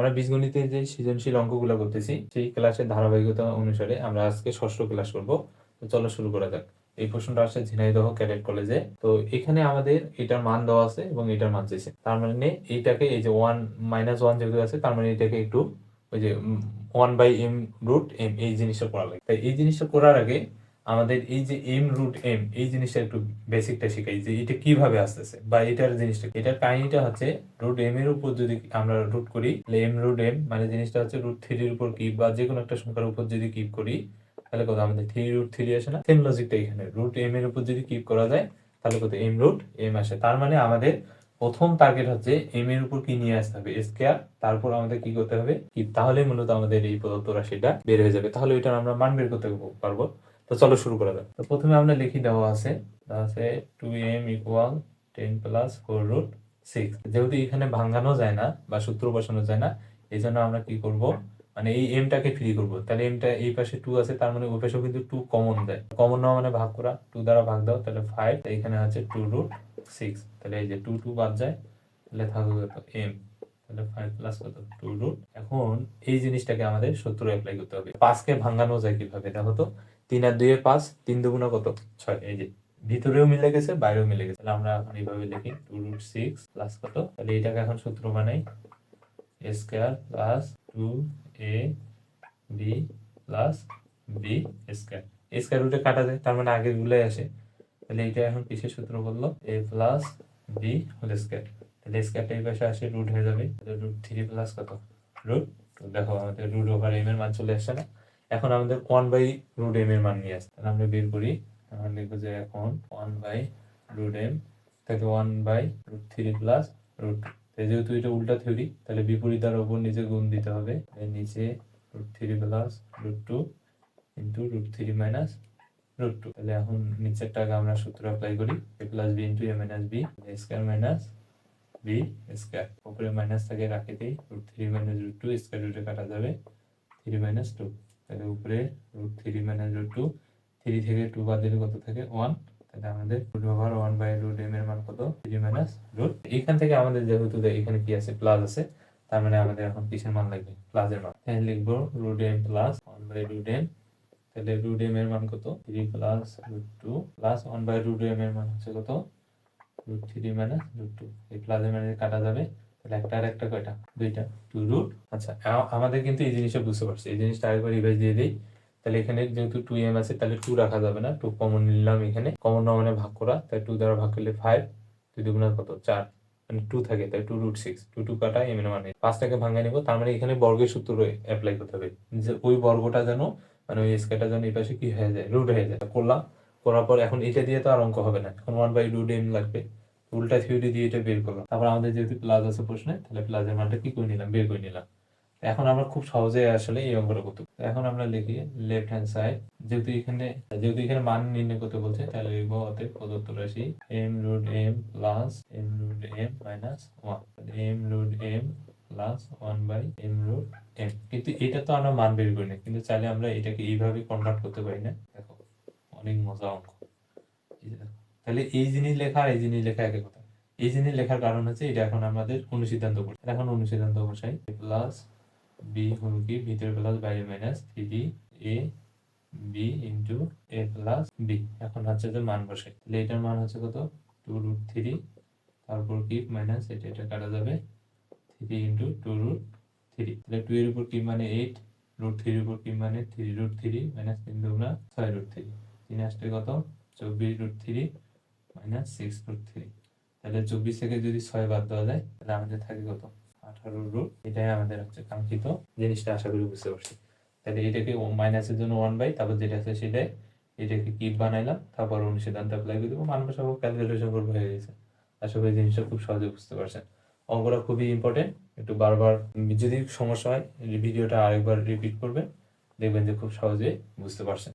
আমরা বীজগণিতের যে সৃজনশীল অঙ্কগুলো করতেছি, সেই ক্লাসের ধারাবাহিকতা অনুসারে আমরা আজকে ষষ্ঠ ক্লাস করব। তো চলো শুরু করা যাক। এই প্রশ্নটা আসছে ঝিনাইদহ ক্যাডেট কলেজে। তো এখানে আমাদের এটার মান দেওয়া আছে এবং এটার মান চাইছে তার মানে এইটাকে এই যে ওয়ান মাইনাস ওয়ান যেহেতু আছে, তার মানে এটাকে একটু ওই যে one by M root M এই জিনিসটা করা লাগে। তাই এই জিনিসটা করার আগে আমাদের এই যে এম রুট এম এই জিনিসটা একটু বেসিকটা শিখাই যে এটা কীভাবে আসতেছে বা এটার জিনিসটা এটার কাহিনীটা হচ্ছে রুট এম এর উপর যদি আমরা রুট করি এম রুট এম মানে জিনিসটা হচ্ছে রুট থ্রির উপর কিপ বা যে কোনো একটা সংখ্যার উপর যদি কিপ করি, তাহলে কত? আমাদের থ্রি রুট থ্রি আসে না? সেম লজিকটা এখানে। রুট এম এর উপর যদি কিপ করা যায়, তাহলে কত? এম রুট এম আসে। তার মানে আমাদের প্রথম টার্গেট হচ্ছে এম এর উপর কি নিয়ে আসতে হবে? স্কোয়ার তারপর আমাদের কি করতে হবে? কি তাহলে মূলত আমাদের এই প্রদত্ত রাশিটা বের হয়ে যাবে। তাহলে ওইটার আমরা মান বের করতে পারব। তো চলো শুরু করা যাক। তো প্রথমে আমরা লিখি দেওয়া আছে আছে two M equal ten plus four root six যেহেতু এখানে ভাঙানো যায় না বা সূত্র বসানো যায় না এই জন্য আমরা কি করব? মানে এই এমটাকে ফ্রি করব। তাহলে এমটা এই পাশে টু আছে, তার মানে ওই পাশেও কিন্তু টু কমন দেয়। কমন নেওয়া মানে ভাগ করা। টু দ্বারা ভাগ দাও, তাহলে ফাইভ এখানে আছে টু রুট সিক্স তাহলে এই যে টু টু বাদ যায়, তাহলে থাকবে এম তাহলে ফাইভ প্লাস কত? টু রুট এখন এই জিনিসটাকে আমাদের সত্তর অ্যাপ্লাই করতে হবে। পাঁচকে ভাঙানো যায় কীভাবে? দেখো তো, তিন আর দুইয়ে পাঁচ, তিন দুগুণা কত? ছয়। এই যে, ভিতরেও মিলে গেছে, বাইরেও মিলে গেছে। তাহলে আমরা এখন এইভাবে লিখি টু রুট সিক্স প্লাস কত? তাহলে এটাকে এখন সূত্র বানাই square plus two A B plus B square square রুটে কাটা যায়, তার মানে আগের গুলাই আসে। তাহলে এটা এখন কিসের সূত্র বলল? A plus B whole square তাহলে স্কোয়ারটা পাশে আসে রুট হয়ে যাবে। রুট থ্রি প্লাস কত? রুট দেখো, আমাদের রুট ওভার এম এর মান চলে আসছে না। এখন আমাদের ওয়ান বাই রুট এম এর মান নিয়ে আসতে তাহলে আমরা বের করি। আমরা লিখব যে এখন ওয়ান বাই রুট এম তাকে one by root three plus root যেহেতু এটা উল্টা থিওরি তাহলে বিপরীত আর ওপর নিচে গুণ দিতে হবে। নিচে root three plus root two into root three minus root two তাহলে এখন নিচের টাকা আমরা সূত্র অ্যাপ্লাই করি। A plus B into A minus B square minus B square. উপরে মাইনাস থাকে রাখে দিই root three minus root two square রুটে কাটা যাবে থ্রি মাইনাস টু তাহলে উপরে root three minus root two three থেকে টু বাদ দিলে কত থাকে? ওয়ান তাহলে আমাদের root over one by root M এর মান কত? থ্রি মাইনাস রুট এখান থেকে আমাদের যেহেতু এখানে কি আছে? প্লাস আছে। তার মানে আমাদের এখন কিসের মান লাগবে? প্লাসের মান। তাহলে লিখব root M plus one by root M তাহলে রুট এম এর মান কত? Three plus root two plus one by root M এর মান হচ্ছে কত? Root three minus root two এই প্লাসের মানে কাটা যাবে। তাহলে একটা আর একটা কয়টা? দুইটা। টু রুট আচ্ছা আমাদের কিন্তু এই জিনিসটা বুঝতে পারছি। এই জিনিসটা আরেকবার রিভাইজ দিয়ে দিই। তাহলে এখানে যেহেতু টু এম আছে, তাহলে টু রাখা যাবে না। টু কমন নিলাম এখানে। কমন মানে ভাগ করা। তাই টু দ্বারা ভাগ করলে ফাইভ দুই দুগুণা কত? চার। মানে টু থাকে। তাই two root six two two কাটা এম মানে। পাঁচটাকে ভাঙা নিব। তার মানে এখানে বর্গের সূত্র অ্যাপ্লাই করতে হবে। যে ওই বর্গটা যেন মানে ওই স্কেটা যেন এই পাশে কি হয়ে যায় রুট হয়ে যায়। করলাম। করার পর এখন এটা দিয়ে তো আর অঙ্ক হবে না। এখন ওয়ান বাই রুট এম লাগবে। উল্টা থিওরি দিয়ে এটা বের করলাম। তারপর আমাদের যেহেতু প্লাস আছে প্রশ্নে, তাহলে প্লাসের মানটা কি করে নিলাম? বের করে নিলাম। এখন আমরা খুব সহজে আসলে এই অঙ্কটা করতে এখন আমরা লিখি লেফট হ্যান্ড সাইড যেহেতু এখানে যেহেতু এখানে মান নির্ণয় করতে বলছে, তাহলে লিখব অতএব প্রদত্ত রাশি M root M plus M root M minus one M root M plus one by M root M কিন্তু এটা তো আমরা মান বের করি না, কিন্তু চাইলে আমরা এটাকে এইভাবে কনভার্ট করতে পারি না। অনেক মজা অঙ্ক। তাহলে এই জিনিস লেখা আর এই জিনিস লেখা একই কথা। এই জিনিস লেখার কারণ হচ্ছে এটা এখন আমাদের অনুসিদ্ধান্ত করছে এখন অনুসিদ্ধান্ত বসাই। প্লাস বি হল কি? ভিতরে প্লাস বাইরে minus three A B into A plus B এখন হচ্ছে যে মান বসাই। তাহলে এটার মান হচ্ছে কত? টু রুট থ্রি তারপর কি? মাইনাস এটা এটা কাটা যাবে three into two root three তাহলে টু এর উপর কি মানে এইট রুট থ্রির উপর কি মানে থ্রি রুট থ্রি মাইনাস তিন দুগুণা ছয় রুট থ্রি তিন আসতে কত? চব্বিশ root three minus six root three তাহলে চব্বিশ থেকে যদি ছয় বাদ দেওয়া যায়, তাহলে আমাদের থাকে কত? আঠারো রুট এটাই আমাদের হচ্ছে কাঙ্ক্ষিত জিনিসটা আশা করি বুঝতে পারছি। তাহলে এটাকে মাইনাসের জন্য ওয়ান বাই, তারপর যেটা আছে সেটাই, এটাকে কিপ বানাইলাম, তারপর অনুসিদ্ধান্ত অ্যাপ্লাই করে দেবো। মান সব ক্যালকুলেশন করব হয়ে গেছে। আশা করি জিনিসটা খুব সহজে বুঝতে পারছেন। অঙ্কটা খুবই ইম্পর্টেন্ট একটু বারবার যদি সমস্যা হয়, ভিডিওটা আরেকবার রিপিট করবেন। দেখবেন যে খুব সহজে বুঝতে পারছেন।